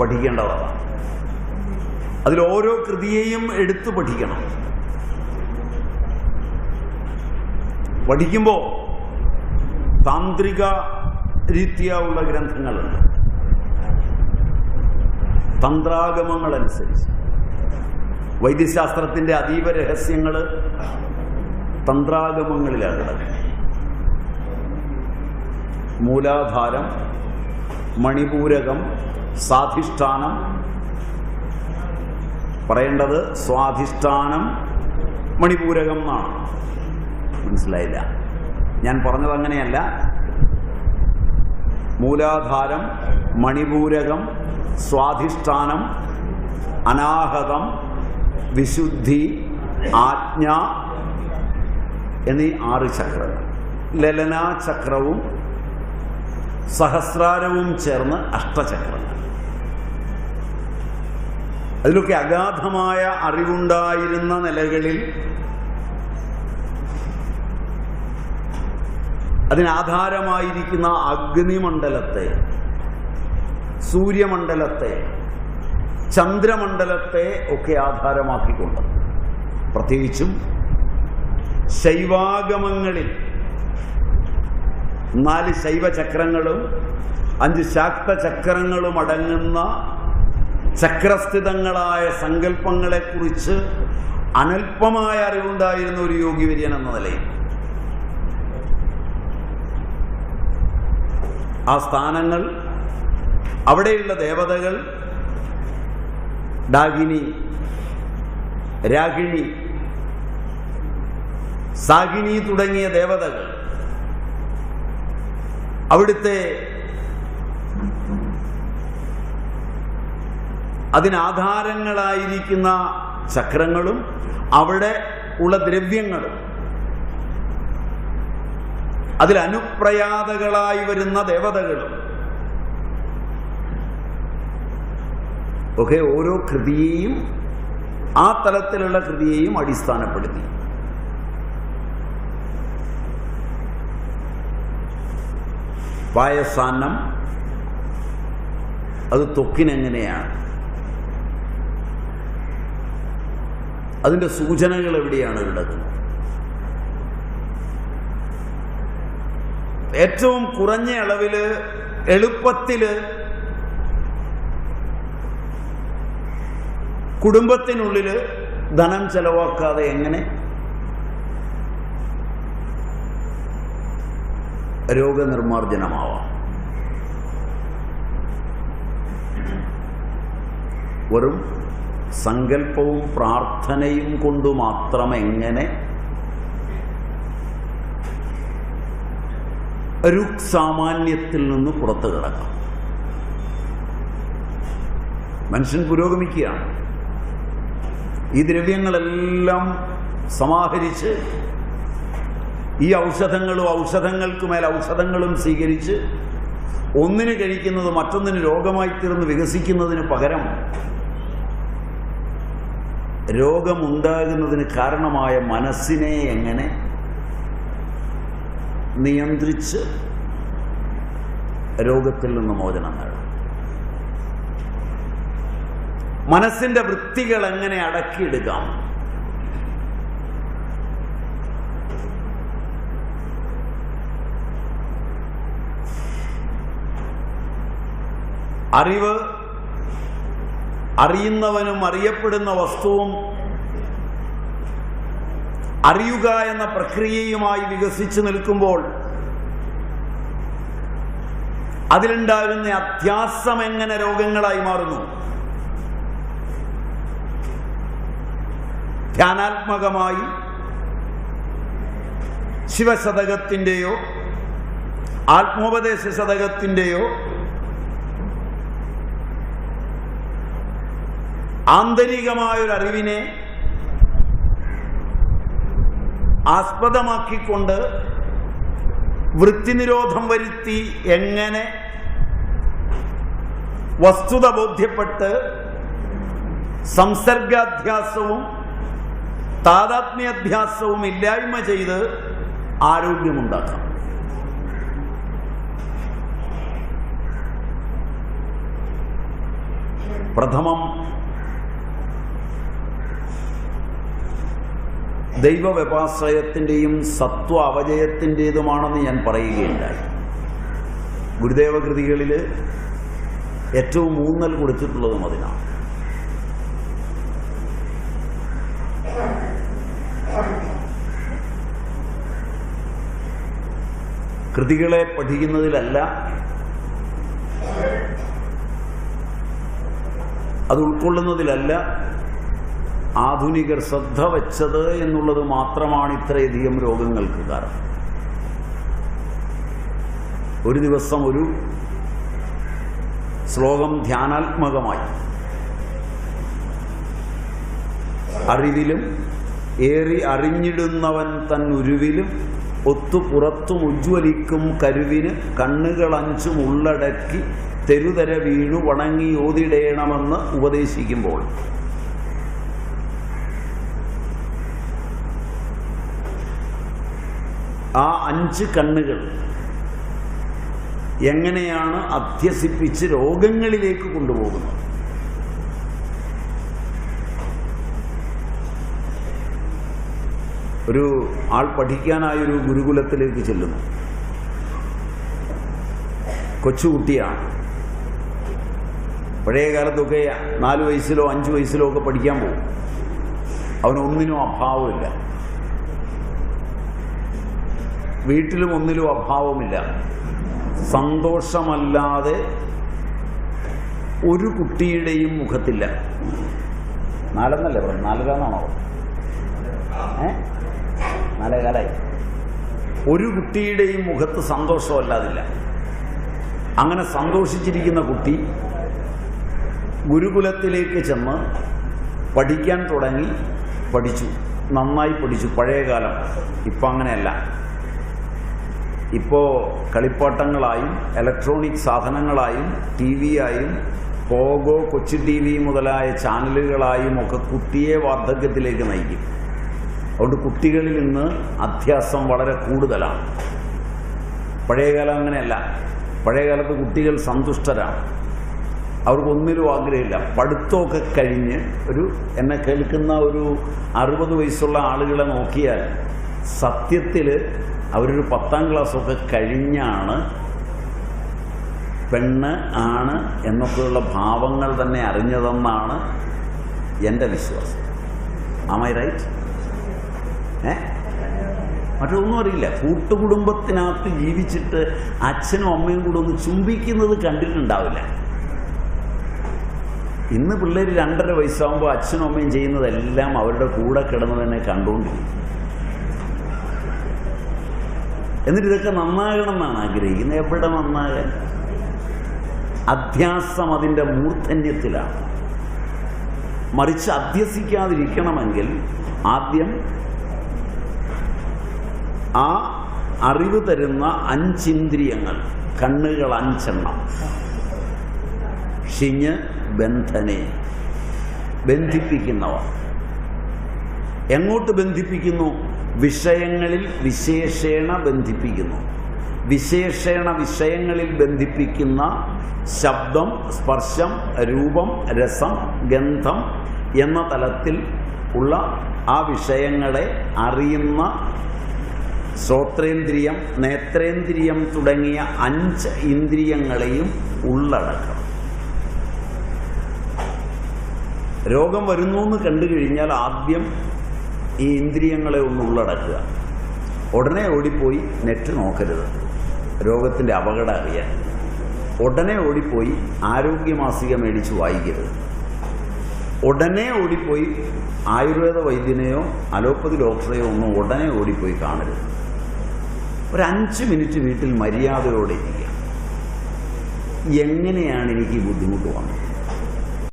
പഠിക്കേണ്ടതാണ്. അതിൽ ഓരോ കൃതിയെയും എടുത്തു പഠിക്കണം. പഠിക്കുമ്പോൾ താന്ത്രിക രീതിയുള്ള ഗ്രന്ഥങ്ങളുണ്ട്. തന്ത്രാഗമങ്ങളനുസരിച്ച്. വൈദ്യശാസ്ത്രത്തിന്റെ അതീവ രഹസ്യങ്ങൾ തന്ത്രാഗമങ്ങളിലാണ്. മൂലാധാരം മണിപൂരകം സാധിഷ്ഠാനം പറയേണ്ടത് സ്വാധിഷ്ഠാനം മണിപൂരകം എന്നാണ്. മനസ്സിലായില്ല. ഞാൻ പറഞ്ഞത് അങ്ങനെയല്ല. മൂലാധാരം മണിപൂരകം സ്വാധിഷ്ഠാനം അനാഹതം വിശുദ്ധി ആജ്ഞ എന്നീ ആറ് ചക്രങ്ങൾ. ലലനാചക്രവും സഹസ്രാരവും ചേർന്ന് അഷ്ടചക്രങ്ങൾ. അതിലൊക്കെ അഗാധമായ അറിവുണ്ടായിരുന്ന നിലകളിൽ അതിനാധാരമായിരിക്കുന്ന അഗ്നിമണ്ഡലത്തെ സൂര്യമണ്ഡലത്തെ ചന്ദ്രമണ്ഡലത്തെ ഒക്കെ ആധാരമാക്കിക്കൊണ്ട് പ്രത്യേകിച്ചും ശൈവാഗമങ്ങളിൽ നാല് ശൈവചക്രങ്ങളും അഞ്ച് ശാക്തചക്രങ്ങളും അടങ്ങുന്ന ചക്രസ്ഥിതങ്ങളായ സങ്കല്പങ്ങളെക്കുറിച്ച് അനൽപമായ അറിവുണ്ടായിരുന്ന ഒരു യോഗി വര്യൻ എന്ന നിലയിൽ. ആ സ്ഥാനങ്ങൾ അവിടെയുള്ള ദേവതകൾ ഡാഗിനി രാഗിണി സാഗിനി തുടങ്ങിയ ദേവതകൾ അവിടുത്തെ അതിനാധാരങ്ങളായിരിക്കുന്ന ചക്രങ്ങളും അവിടെ ഉള്ള ദ്രവ്യങ്ങളും. അതിൽ അനുപ്രയാതകളായി വരുന്ന ദേവതകളും. ഒക്കെ ഓരോ കൃതിയെയും ആ തലത്തിലുള്ള കൃതിയെയും അടിസ്ഥാനപ്പെടുത്തി. പായസാന്നം അത് ത്വക്കിനെങ്ങനെയാണ്? അതിന്റെ സൂചനകൾ എവിടെയാണ് ഉള്ളത്? ഏറ്റവും കുറഞ്ഞ അളവിൽ എളുപ്പത്തിൽ കുടുംബത്തിനുള്ളിൽ ധനം ചെലവാക്കാതെ എങ്ങനെ രോഗനിർമാർജനമാവാം? വെറും സങ്കല്പവും പ്രാർത്ഥനയും കൊണ്ട് മാത്രം എങ്ങനെ രുക് സാമാന്യത്തിൽ നിന്ന് പുറത്തു കിടക്കാം? മനുഷ്യൻ പുരോഗമിക്കുകയാണ്. ഈ ദ്രവ്യങ്ങളെല്ലാം സമാഹരിച്ച് ഈ ഔഷധങ്ങളും ഔഷധങ്ങൾക്ക് മേൽ ഔഷധങ്ങളും സ്വീകരിച്ച് ഒന്നിന് കഴിക്കുന്നത് മറ്റൊന്നിന് രോഗമായി തീർന്ന് വികസിക്കുന്നതിന് പകരം രോഗമുണ്ടാകുന്നതിന് കാരണമായ മനസ്സിനെ എങ്ങനെ നിയന്ത്രിച്ച് രോഗത്തിൽ നിന്ന് മോചനം നേടാം മനസ്സിന്റെ വൃത്തികൾ എങ്ങനെ അടക്കിയെടുക്കാം? അറിവ് അറിയുന്നവനും അറിയപ്പെടുന്ന വസ്തുവും അറിയുക എന്ന പ്രക്രിയയുമായി വികസിച്ചു നിൽക്കുമ്പോൾ അതിലുണ്ടാകുന്ന അധ്യാസം എങ്ങനെ രോഗങ്ങളായി മാറുന്നു? ധ്യാനാത്മകമായി ശിവശതകത്തിന്റെയോ ആത്മോപദേശ ശതകത്തിന്റെയോ ആന്തരികമായൊരു അറിവിനെ ആസ്പദമാക്കിക്കൊണ്ട് വൃത്തിനിരോധം വരുത്തി എങ്ങനെ വസ്തുത ബോധ്യപ്പെട്ട് സംസർഗാധ്യാസവും താതാത്മ്യാധ്യാസവും ഇല്ലായ്മ ചെയ്ത് ആരോഗ്യമുണ്ടാക്കാം. പ്രഥമം ദൈവവ്യപാശ്രയത്തിന്റെയും സത്വ അവജയത്തിന്റെതുമാണെന്ന് ഞാൻ പറയുകയുണ്ടായി. ഗുരുദേവ കൃതികളിൽ ഏറ്റവും ഊന്നൽ കൊടുത്തിട്ടുള്ളതും അതിനാണ്. കൃതികളെ പഠിക്കുന്നതിലല്ല അത് ഉൾക്കൊള്ളുന്നതിലല്ല ആധുനികർ ശ്രദ്ധ വെച്ചത് എന്നുള്ളത് മാത്രമാണ് ഇത്രയധികം രോഗങ്ങൾക്ക് കാരണം. ഒരു ദിവസം ഒരു ശ്ലോകം ധ്യാനാത്മകമായി. അറിവിലും ഏറി അറിഞ്ഞിടുന്നവൻ തൻ ഉരുവിലും ഒത്തു പുറത്തും ഉജ്ജ്വലിക്കും കരുവിന് കണ്ണുകളഞ്ചും ഉള്ളടക്കി തെരുതര വീണു വണങ്ങി ഓതിടേണമെന്ന് ഉപദേശിക്കുമ്പോൾ ആ അഞ്ച് കണ്ണുകൾ എങ്ങനെയാണ് അധ്യസിപ്പിച്ച് രോഗങ്ങളിലേക്ക് കൊണ്ടുപോകുന്നത്? ഒരു ആൾ പഠിക്കാനായൊരു ഗുരുകുലത്തിലേക്ക് ചെല്ലുന്നു. കൊച്ചുകുട്ടിയാണ്. പഴയ കാലത്തൊക്കെ നാല് വയസ്സിലോ അഞ്ച് വയസ്സിലോ ഒക്കെ പഠിക്കാൻ പോകും. അവനൊന്നിനും അഭാവമില്ല. വീട്ടിലും ഒന്നിലും അഭാവമില്ല. സന്തോഷമല്ലാതെ ഒരു കുട്ടിയുടെയും മുഖത്തില്ല. നാലെന്നല്ലേ പറഞ്ഞു നാലരാന്നാണോ? ഏ? നാലേകാലായി. ഒരു കുട്ടിയുടെയും മുഖത്ത് സന്തോഷമല്ലാതില്ല. അങ്ങനെ സന്തോഷിച്ചിരിക്കുന്ന കുട്ടി ഗുരുകുലത്തിലേക്ക് ചെന്ന് പഠിക്കാൻ തുടങ്ങി പഠിച്ചു. നന്നായി പഠിച്ചു. പഴയകാലം. ഇപ്പം അങ്ങനെയല്ല ഇപ്പോൾ കളിപ്പാട്ടങ്ങളായും ഇലക്ട്രോണിക് സാധനങ്ങളായും ടി വി ആയും പോഗോ കൊച്ചു ടി വി മുതലായ ചാനലുകളായും ഒക്കെ കുട്ടിയെ വാർദ്ധക്യത്തിലേക്ക് നയിക്കും. അതുകൊണ്ട് കുട്ടികളിൽ നിന്ന് അധ്യാസം വളരെ കൂടുതലാണ്. പഴയകാലം അങ്ങനെയല്ല. പഴയകാലത്ത് കുട്ടികൾ സന്തുഷ്ടരാണ്. അവർക്കൊന്നിലും ആഗ്രഹമില്ല. പഠിത്തമൊക്കെ കഴിഞ്ഞ് ഒരു എന്നെ കേൾക്കുന്ന ഒരു അറുപത് വയസ്സുള്ള ആളുകളെ നോക്കിയാൽ സത്യത്തിൽ അവരൊരു പത്താം ക്ലാസ്സൊക്കെ കഴിഞ്ഞാണ് പെണ്ണ് ആണ് എന്നൊക്കെയുള്ള ഭാവങ്ങൾ തന്നെ അറിഞ്ഞതെന്നാണ് എന്റെ വിശ്വാസം. ആമൈ റൈറ്റ് ഏ? മറ്റൊന്നും അറിയില്ല. കൂട്ടുകുടുംബത്തിനകത്ത് ജീവിച്ചിട്ട് അച്ഛനും അമ്മയും കൂടെ ഒന്ന് ചുംബിക്കുന്നത് കണ്ടിട്ടുണ്ടാവില്ല. ഇന്ന് പിള്ളേർ രണ്ടര വയസ്സാകുമ്പോൾ അച്ഛനും അമ്മയും ചെയ്യുന്നതെല്ലാം അവരുടെ കൂടെ കിടന്ന് തന്നെ കണ്ടുകൊണ്ടിരിക്കും എന്നിട്ട് ഇതൊക്കെ നന്നാകണം എന്നാണ് ആഗ്രഹിക്കുന്നത്. എവിടെ നന്നാകാൻ? അധ്യാസം അതിന്റെ മൂർധന്യത്തിലാണ്. മറിച്ച് അധ്യസിക്കാതിരിക്കണമെങ്കിൽ ആദ്യം ആ അറിവ് തരുന്ന അഞ്ചിന്ദ്രിയങ്ങൾ കണ്ണുകൾ അഞ്ചെണ്ണം. ഷിഞ്ഞ് ബന്ധനെ ബന്ധിപ്പിക്കുന്നവ. എങ്ങോട്ട് ബന്ധിപ്പിക്കുന്നു? വിഷയങ്ങളിൽ വിശേഷേണ ബന്ധിപ്പിക്കുന്നു. വിശേഷേണ വിഷയങ്ങളിൽ ബന്ധിപ്പിക്കുന്ന ശബ്ദം സ്പർശം രൂപം രസം ഗന്ധം എന്ന തലത്തിൽ ഉള്ള ആ വിഷയങ്ങളെ അറിയുന്ന ശ്രോത്രേന്ദ്രിയം നേത്രേന്ദ്രിയം തുടങ്ങിയ അഞ്ച് ഇന്ദ്രിയങ്ങളെയും ഉള്ളടക്കണം രോഗം വരുന്നു എന്ന് കണ്ടു കഴിഞ്ഞാൽ ആദ്യം ഈ ഇന്ദ്രിയങ്ങളെ ഒന്ന് ഉള്ളടക്കുക. ഉടനെ ഓടിപ്പോയി നെറ്റ് നോക്കരുത്. രോഗത്തിന്റെ അപകടം അറിയാൻ. ഉടനെ ഓടിപ്പോയി ആരോഗ്യമാസിക മേടിച്ച് വായിക്കരുത്. ഉടനെ ഓടിപ്പോയി ആയുർവേദ വൈദ്യനെയോ അലോപ്പതി ഡോക്ടറെയോ ഒന്നും ഉടനെ ഓടിപ്പോയി കാണരുത്. ഒരു അഞ്ച് മിനിറ്റ് വീട്ടിൽ മര്യാദയോടെ ഇരിക്കുക. എങ്ങനെയാണ് എനിക്ക് ബുദ്ധിമുട്ട് വന്നത്?